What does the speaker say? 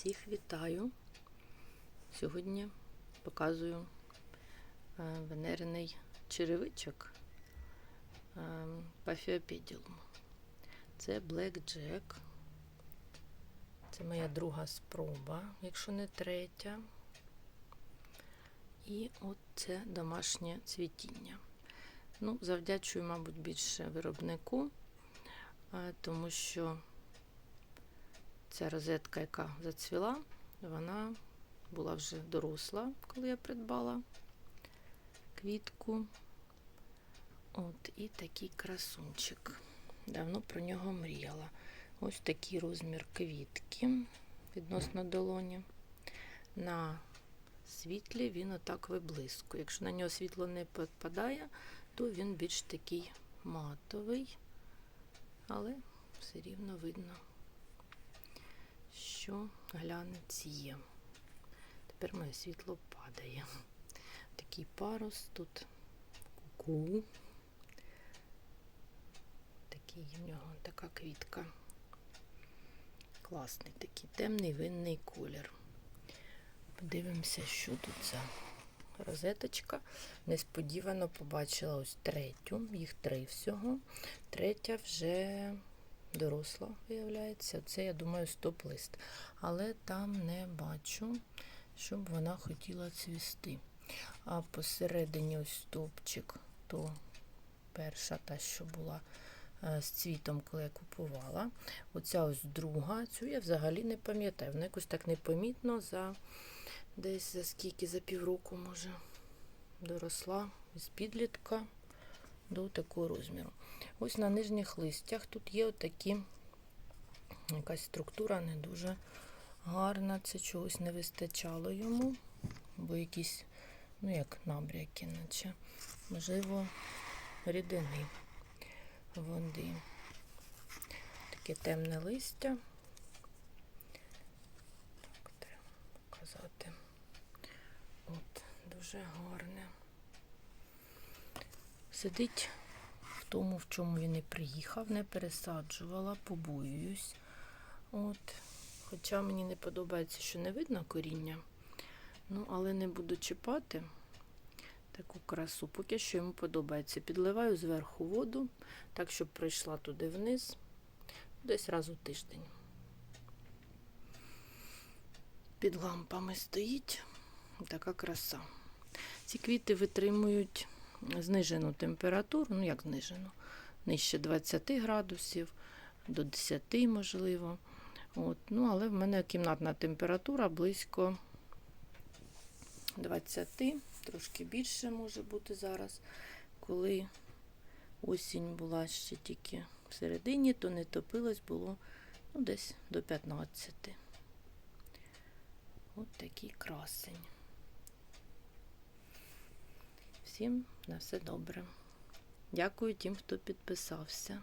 Всіх вітаю. Сьогодні показую е, венерений черевичок е, Paphiopedilum. Це Black Jack. Це моя друга спроба, якщо не третя. І от це домашнє цвітіння. Ну, завдячую, мабуть, більше виробнику, е, тому що ця розетка, яка зацвіла, вона була вже доросла, коли я придбала квітку. От і такий красунчик. Давно про нього мріяла. Ось такий розмір квітки відносно долоні. На світлі він отак виблискує. Якщо на нього світло не попадає, то він більш такий матовий, але все рівно видно що глянець є. Тепер моє світло падає. Такий парус тут куку. Такий в нього така квітка. Класний такий темний винний колір. Подивимося, що тут за розеточка. Несподівано побачила ось третю, їх три всього. Третя вже доросла, виявляється. Це, я думаю, стоп-лист. Але там не бачу, щоб вона хотіла цвісти. А посередині ось стовпчик, то перша та, що була е, з цвітом, коли я купувала. Оця ось друга, цю я взагалі не пам'ятаю. Вона якось так непомітно за десь за скільки, за півроку, може, доросла з підлітка до такого розміру. Ось на нижніх листях тут є отакі якась структура не дуже гарна. Це чогось не вистачало йому, бо якісь, ну як набряки, наче, можливо, рідини води. Таке темне листя. Так, треба показати. От, дуже гарне. Сидить в тому, в чому він і приїхав, не пересаджувала, побоююсь. От. Хоча мені не подобається, що не видно коріння. Ну, але не буду чіпати таку красу. Поки що йому подобається. Підливаю зверху воду, так, щоб пройшла туди вниз, десь раз у тиждень. Під лампами стоїть така краса. Ці квіти витримують знижену температуру, ну як знижену, нижче 20 градусів, до 10 можливо. От, ну, Але в мене кімнатна температура близько 20, трошки більше може бути зараз. Коли осінь була ще тільки в середині, то не топилось, було ну, десь до 15. От такий красень. Всім на все добре. Дякую тим, хто підписався.